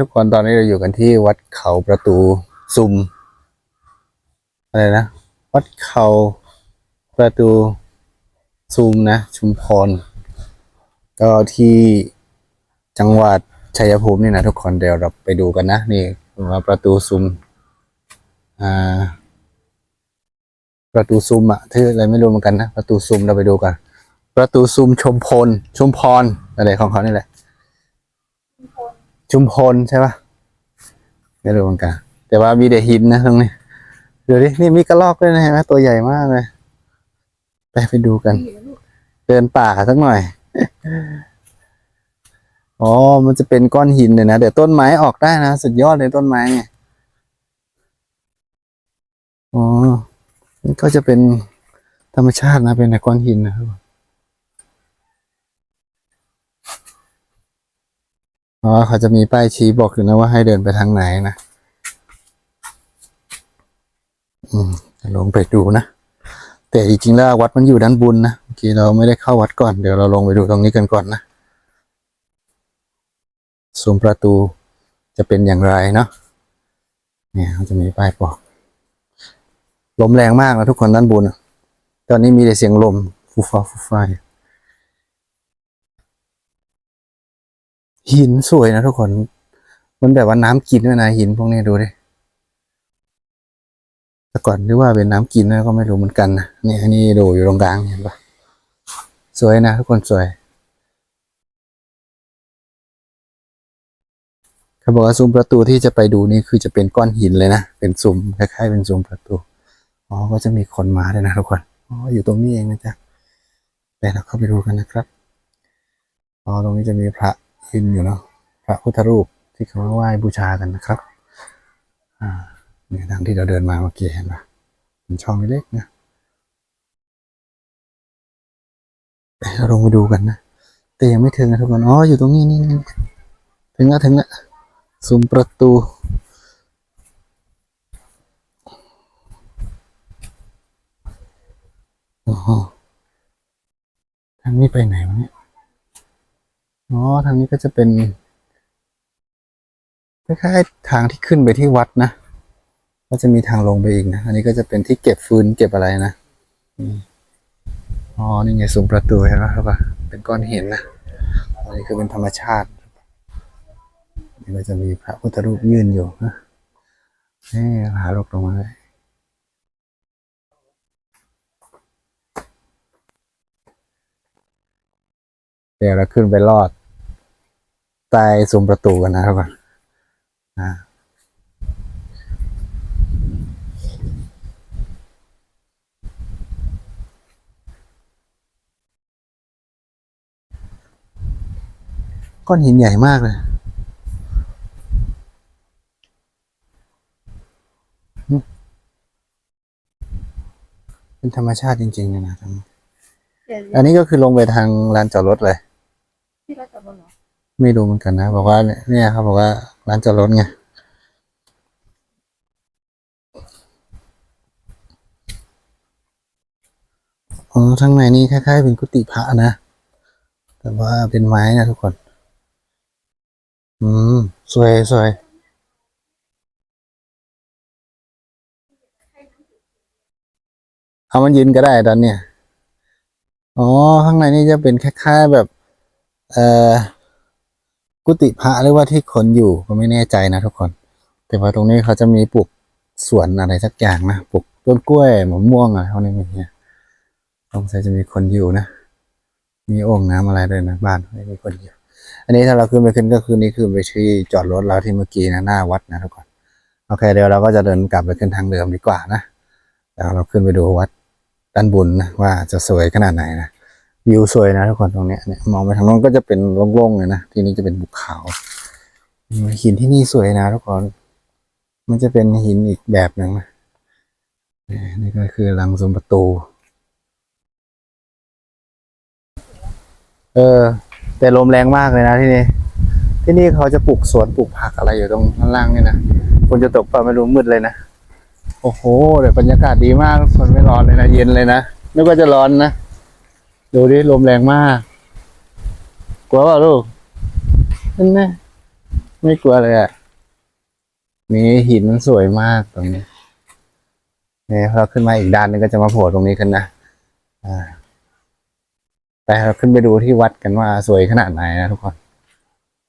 ทุกคนตอนนี้เราอยู่กันที่วัดเขาประตูซุมอะไรนะ วัดเขาประตูซุมนะ ชุมพร ก็ที่จังหวัดชัยภูมินี่นะทุกคนเดี๋ยวเราไปดูกันนะ นี่ว่าประตูซุมอ่าประตูซุมอะที่อะไรไม่รู้เหมือนกันนะ ประตูซุมเราไปดูกัน ประตูซุมชมพล ชุมพรอะไรของเขานี่แหละ ชุมพลใช่ปะไม่รู้เหมือนกันแต่ว่ามีแต่หินนะตรงนี้เดี๋ยวดินี่มีกระรอกด้วยนะเห็นไหมตัวใหญ่มากเลยไปไปดูกัน เดินป่าสักหน่อยอ๋อมันจะเป็นก้อนหินเลยนะเดี๋ยวต้นไม้ออกได้นะสุดยอดเลยต้นไม้เนี่ยอ๋อก็จะเป็นธรรมชาตินะเป็นก้อนหินนะครับ อ๋อเขาจะมีป้ายชี้บอกอยู่นะว่าให้เดินไปทางไหนนะอืมลงไปดูนะแต่จริงๆแล้ววัดมันอยู่ด้านบนนะเมื่อกี้เราไม่ได้เข้าวัดก่อนเดี๋ยวเราลงไปดูตรงนี้กันก่อนนะซุ้มประตูจะเป็นอย่างไรเนาะเนี่ยเขาจะมีป้ายบอกลมแรงมากนะทุกคนด้านบนตอนนี้มีแต่เสียงลมฟูฟ้าฟูฟ้าอยู่ หินสวยนะทุกคน มันแบบว่าน้ำกินด้วยนะหินพวกนี้ดูดิแต่ก่อนนึกว่าเป็นน้ำกินนะก็ไม่รู้เหมือนกันนะนี่อันนี้ดูอยู่ตรงกลางเห็นปะสวยนะทุกคนสวยเขาบอกว่าซุ้มประตูที่จะไปดูนี่คือจะเป็นก้อนหินเลยนะ เป็นซุ้มคล้ายๆเป็นซุ้มประตู อ๋อ ก็จะมีคนมาด้วยนะทุกคน อ๋อ อยู่ตรงนี้เองนะจ๊ะไปเราเข้าไปดูกันนะครับ อ๋อ ตรงนี้จะมีพระ ยืนอยู่เนาะพระพุทธรูปที่เขาไหว้บูชากันนะครับ อ่าเนี่ยทางที่เราเดินมาเมื่อกี้เห็นปะเป็นช่องเล็กนะเราลงไปดูกันนะแต่ยังไม่ถึงนะทุกคนอ๋ออยู่ตรงนี้นี่ถึงแล้วถึงแล้วซุ้มประตูอ๋อทางนี้ไปไหนวะเนี่ย อ๋อทางนี้ก็จะเป็นคล้ายๆทางที่ขึ้นไปที่วัดนะ ก็จะมีทางลงไปอีกนะ อันนี้ก็จะเป็นที่เก็บฟืนเก็บอะไรนะอ๋อ นี่ไงซุ้มประตูเห็นไหมครับว่าเป็นก้อนหินนะ อันนี้คือเป็นธรรมชาติ นี่ก็จะมีพระพุทธรูปยืนอยู่นะนี่หาลกลงมาเลย เดี๋ยวเราขึ้นไปลอดใต้ซุ้มประตูกันนะครับก่อนอ่าก้อนหินใหญ่มากเลยอืมเป็นธรรมชาติจริงๆเลยนะทั้งเดี๋ยวอันนี้ก็คือลงไปทางลานจอดรถเลย ที่เราจะบนเหรอ ไม่รู้เหมือนกันนะ บอกว่าเนี่ยเนี่ยเขาบอกว่าร้านจอดรถไงอ๋อข้างในนี่คล้ายๆเป็นกุฏิพระนะ แต่ว่าเป็นไม้นะทุกคน อืม สวยสวยเอามันยืนก็ได้ตอนเนี้ย อ๋อ ข้างในนี่จะเป็นคล้ายๆแบบ เอ่อ กุฏิพระหรือว่าที่คนอยู่ก็ไม่แน่ใจนะทุกคน แต่ว่าตรงนี้เขาจะมีปลูกสวนอะไรสักอย่างนะปลูกต้นกล้วยมะม่วงอะไรพวกนี้มีเนี่ยสงสัยจะมีคนอยู่นะ มีโอ่งน้ำอะไรด้วยนะบ้านไม่มีคนอยู่ อันนี้ถ้าเราขึ้นไปขึ้นก็คือนี่คือไปที่จอดรถเราที่เมื่อกี้นะหน้าวัดนะทุกคนโอเคเดี๋ยวเราก็จะเดินกลับไปขึ้นทางเดิมดีกว่านะแล้วเราขึ้นไปดูวัดด้านบนนะว่าจะสวยขนาดไหนนะ วิวสวยนะทุกคนตรงเนี้ยเนี่ยมองไปทางโน้นก็จะเป็นโล่งๆเลยนะที่นี่จะเป็นภูเขาหินที่นี่สวยนะทุกคนมันจะเป็นหินอีกแบบหนึ่งนะนี่ก็คือลังซุ้มประตู เออ แต่ลมแรงมากเลยนะที่นี่ ที่นี่เขาจะปลูกสวนปลูกผักอะไรอยู่ตรงข้างล่างนี่นะฝนจะตกเปล่าไม่รู้มืดเลยนะ โอ้โหแต่บรรยากาศดีมากฝนไม่ร้อนเลยนะ เย็นเลยนะนึกว่าจะร้อนนะ ดูดิลมแรงมาก กลัวเปล่าลูกนั่นนะไม่กลัวเลยอะมีหินมันสวยมากตรงนี้เนี่ยเราขึ้นมาอีกด้านนึงก็จะมาโผล่ตรงนี้กันนะอ่าไปเราขึ้นไปดูที่วัดกันว่าสวยขนาดไหนนะทุกคน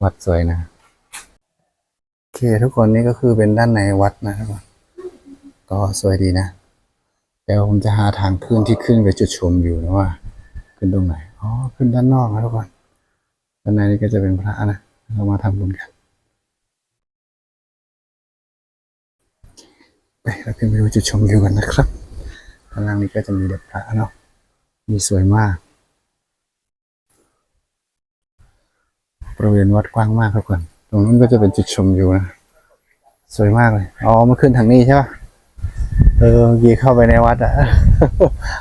วัดสวยนะโอเคทุกคนนี่ก็คือเป็นด้านในวัดนะทุกคนก็สวยดีนะเดี๋ยวผมจะหาทางขึ้นที่ขึ้นไปจุดชมวิวนะว่า ขึ้นตรงไหน อ๋อ ขึ้นด้านนอกนะทุกคน ด้านในนี่ก็จะเป็นพระนะ เรามาทำบุญกัน ไปเราขึ้นไปดูจุดชมวิวกันนะครับข้างล่างนี้ก็จะมีเด็กพระเนาะ มีสวยมาก บริเวณวัดกว้างมากครับคน ตรงนั้นก็จะเป็นจุดชมวิวนะ สวยมากเลย อ๋อ มาขึ้นทางนี้ใช่ปะเออเมื่อกี้เข้าไปในวัดอะ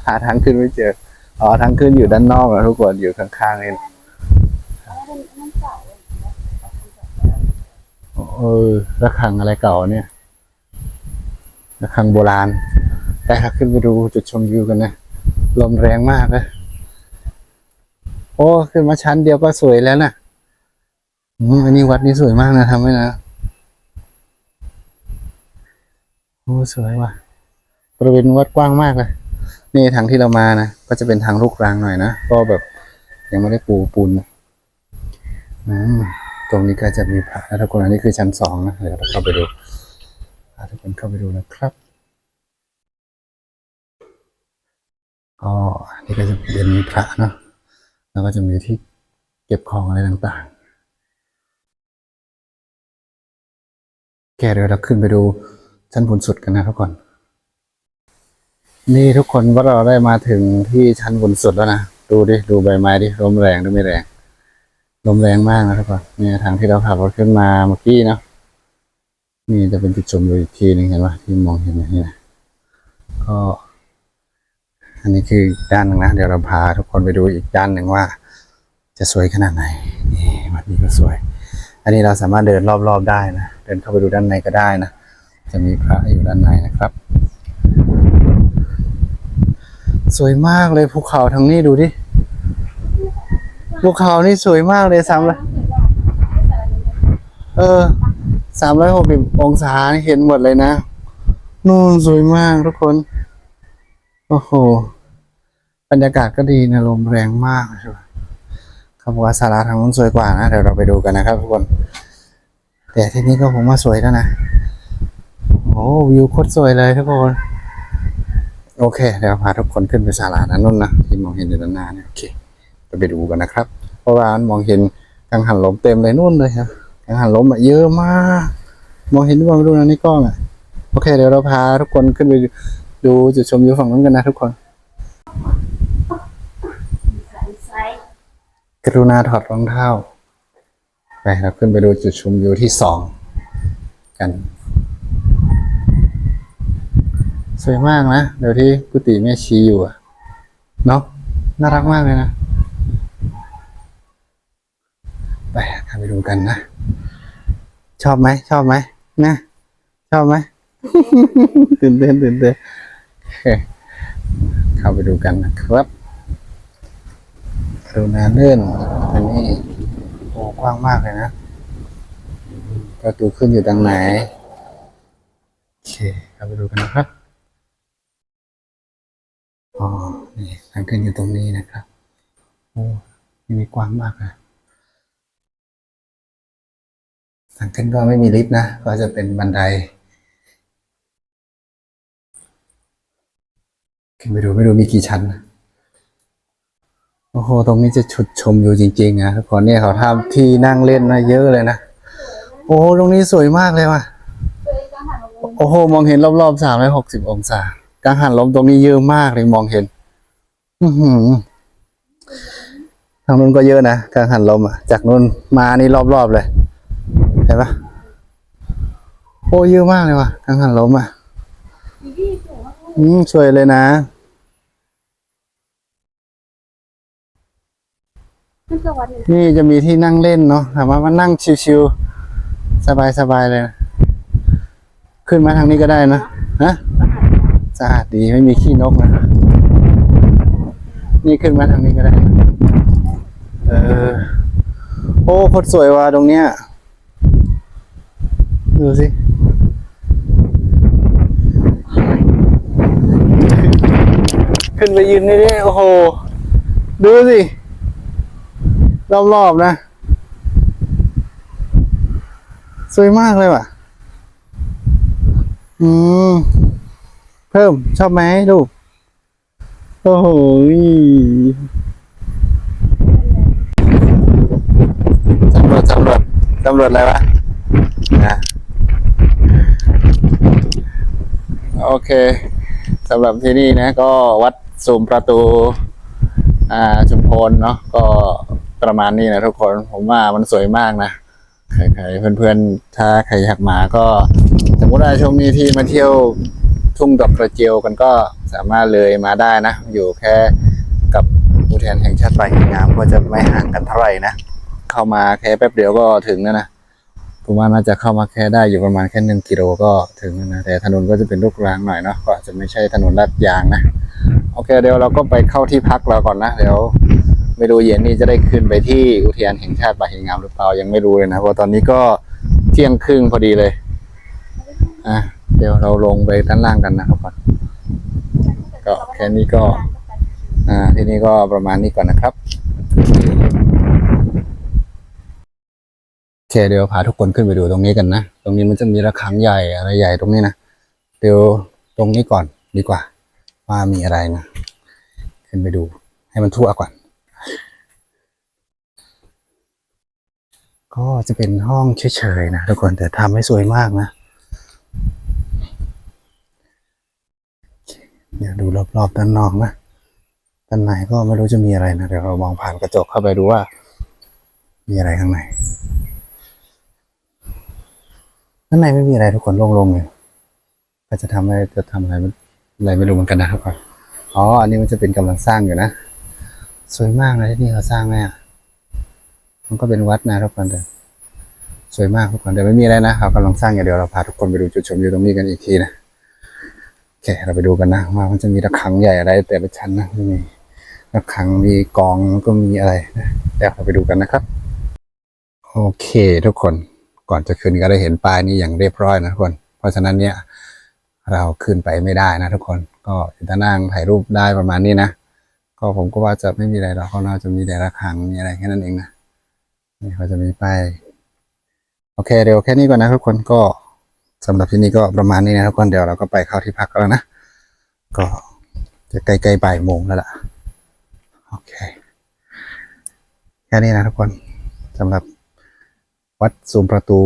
หาทางขึ้นไม่เจอ อ๋อทางขึ้นอยู่ด้านนอกนะทุกคนอยู่ข้างๆเองเออระฆังอะไรเก่าเนี่ยระฆังโบราณไปครับขึ้นไปดูจุดชมวิวกันนะ ลมแรงมากเลยโอ้ขึ้นมาชั้นเดียวก็สวยแล้วนะอืมอันนี้วัดนี้สวยมากนะทำไว้นะโอ้สวยว่ะบริเวณวัดกว้างมากเลย นี่ทางที่เรามานะก็จะเป็นทางลูกรังหน่อยนะก็แบบยังไม่ได้ปูปูนนะตรงนี้ก็จะมีพระแล้วทุกคนอันนี้คือชั้นสองนะเดี๋ยวเราเข้าไปดูทุกคนเข้าไปดูนะครับก็อันนี่ก็จะเป็นพระเนาะแล้วก็จะมีที่เก็บของอะไรต่างๆแกเดี๋ยวเราขึ้นไปดูชั้นบนสุดกันนะทุกคน นี่ทุกคนว่าเราได้มาถึงที่ชั้นบนสุดแล้วนะ ดูดิ ดูใบไม้ดิ ลมแรงหรือไม่แรง ลมแรงมากนะทุกคนเนี่ยทางที่เราขับรถขึ้นมาเมื่อกี้เนาะนี่จะเป็นจุดชมวิวอีกทีนึงเห็นปะที่มองเห็นอย่างนี้นะก็อันนี้คือด้านหนึ่งนะ เดี๋ยวเราพาทุกคนไปดูอีกด้านหนึ่งว่า จะสวยขนาดไหน นี่วัดนี้ก็สวย อันนี้เราสามารถเดินรอบๆได้นะ เดินเข้าไปดูด้านในก็ได้นะ จะมีพระอยู่ด้านในนะครับ สวยมากเลยภูเขาทางนี้ดูดิภูเขานี่สวยมากเลยสามร้อยเออสามร้อยหกสิบองศานี่เห็นหมดเลยนะนู่นสวยมากทุกคน โอ้โห บรรยากาศก็ดีนะลมแรงมากใช่ไหมเขบว่าสาราทางนู้นสวยกว่านะเดี๋ยวเราไปดูกันนะครับทุกคน แต่ที่นี่ก็ผมว่าสวยแล้วนะ โอ้วิวโคตรสวยเลยทุกคน โอเคเดี๋ยวพาทุกคนขึ้นไปศาลานั้นนู่นนะที่มองเห็นอยู่ด้านหน้าเนี่ยโอเคเราไปดูกันนะครับ เพราะว่ามันมองเห็นกังหันลมเต็มเลยนู่นเลยครับกังหันลมอะเยอะมาก มองเห็นด้วยไม่รู้นะในกล้องอะโอเค เดี๋ยวเราพาทุกคนขึ้นไปดูจุดชมวิวฝั่งนู้นกันนะทุกคนกรุณาถอดรองเท้าไปเราขึ้นไปดูจุดชมวิวที่สองกัน สวยมากนะ เดี๋ยวที่กุฏิแม่ชีอยู่อะเนาะน่ารักมากเลยนะ ไปเข้าไปดูกันนะ ชอบไหม ชอบไหมนะชอบไหมตื่นเต้นตื่นเต้นเข้าไปดูกันนะครับกรุณาเลื่อนอันนี้โอ้กว้างมากเลยนะประตูขึ้นอยู่ตรงไหน โอเคเข้าไปดูกันนะครับ อ๋อ นี่ทางขึ้นอยู่ตรงนี้นะครับ โอ้ยมีกว้างมากเลยทางขึ้นก็ไม่มีลิฟต์นะ ก็จะเป็นบันได ขึ้นไปดูไม่รู้มีกี่ชั้นนะโอ้โห ตรงนี้จะชุดชมอยู่จริงๆนะทุกคนเนี่ยเขาทำที่นั่งเล่นนะเยอะเลยนะ โอ้ตรงนี้สวยมากเลยว่ะ โอ้โห มองเห็นรอบๆสามร้อยหกสิบองศา กังหันลมตรงนี้เยอะมากเลยมองเห็น อืทางนู้นก็เยอะนะกังหันลมอะจากนู้นมานี่รอบๆเลย เห็นปะโอ้เยอะมากเลยว่ะกังหันลมอะอืมสวยเลยนะนี่ก็วัดหนึ่งนี่จะมีที่นั่งเล่นเนาะสามารถมานั่งชิวๆสบายๆเลยนะขึ้นมาทางนี้ก็ได้นะฮะ สะอาดดีไม่มีขี้นกนะนี่ขึ้นมาทางนี้ก็ได้ เออ โอ้โคตรสวยว่ะตรงเนี้ย ดูสิขึ้นไปยืนนี่ดิโอ้โห ดูสิรอบๆนะ สวยมากเลยว่ะ อืม เพิ่มชอบไหมลูก โอ้โหสำรวจสำรวจสำรวจอะไรวะนะโอเคสำหรับที่นี่นะ ก็วัดสูมประตู อ่าชุมพลเนาะก็ประมาณนี้นะทุกคนผมว่ามันสวยมากนะใครๆเพื่อนๆ ถ้าใครอยากมาก็ สมมติว่าช่วงนี้ที่มาเที่ยว ทุ่งดอกกระเจียวกันก็สามารถเลยมาได้นะ อยู่แค่กับอุทยานแห่งชาติป่าหินงามก็จะไม่ห่างกันเท่าไหร่นะ เข้ามาแค่แป๊บเดียวก็ถึงแล้วนะผมว่าน่าจะเข้ามาแค่ได้อยู่ประมาณแค่หนึ่งกิโลก็ถึงนะแต่ถนนก็จะเป็นลูกรังหน่อยเนาะก็อาจจะไม่ใช่ถนนลาดยางนะโอเคเดี๋ยวเราก็ไปเข้าที่พักเราก่อนนะเดี๋ยวไม่รู้เย็นนี้จะได้ขึ้นไปที่อุทยานแห่งชาติป่าหินงามหรือเปล่ายังไม่รู้เลยนะเพราะตอนนี้ก็เที่ยงครึ่งพอดีเลยอะ เดี๋ยวเราลงไปด้านล่างกันนะครับก่อนก็แค่นี้ก็ อ่า ที่นี่ก็ประมาณนี้ก่อนนะครับโอเคเดี๋ยวพาทุกคนขึ้นไปดูตรงนี้กันนะ ตรงนี้มันจะมีระฆังใหญ่อะไรใหญ่ตรงนี้นะเดี๋ยวตรงนี้ก่อนดีกว่า ว่ามีอะไรนะ ขึ้นไปดู ให้มันทั่วก่อน ก็จะเป็นห้องเฉยๆนะทุกคนแต่ทำให้สวยมากนะ เดี๋ยวดูรอบๆด้านนอกนะด้านในก็ไม่รู้จะมีอะไรนะเดี๋ยวเรามองผ่านกระจกเข้าไปดูว่า มีอะไรข้างในด้านในไม่มีอะไรทุกคนโล่งๆเลยก็จะทำอะไรจะทำอะไรอะไรไม่รู้เหมือนกันนะครับก่อนอ๋ออันนี้มันจะเป็นกำลังสร้างอยู่นะสวยมากเลยที่นี่เขาสร้างเนี่ยมันก็เป็นวัดนะทุกคนแต่สวยมากทุกคนแต่ไม่มีอะไรนะเขากำลังสร้างอยู่เดี๋ยวเราพาทุกคนไปดูจุดชมวิวตรงนี้กันอีกทีนะ โอเคเราไปดูกันนะว่ามันจะมีระฆังใหญ่อะไร แต่ละชั้นนะมีระฆังมีกองก็มีอะไรนะเดี๋ยวเราไปดูกันนะครับ โอเค ทุกคนก่อนจะขึ้นก็ได้เห็นป้ายนี้อย่างเรียบร้อยนะทุกคน เพราะฉะนั้นเนี่ย เราขึ้นไปไม่ได้นะทุกคนก็จะนั่งถ่ายรูปได้ประมาณนี้นะก็ผมก็ว่าจะไม่มีอะไรหรอกเขาน่าจะมีแต่ระฆังมีอะไรแค่นั้นเองนะนี่เขาจะมีป้ายโอเคเดี๋ยวแค่นี้ก่อนนะทุกคนก็ สำหรับที่นี่ก็ประมาณนี้นะทุกคนเดี๋ยวเราก็ไปเข้าที่พักกันแล้วนะ ก็จะใกล้ๆบ่ายโมงแล้วล่ะ โอเค แค่นี้นะทุกคนสำหรับวัดสุมประตู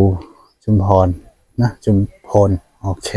ชุมพรนะ ชุมพล โอเค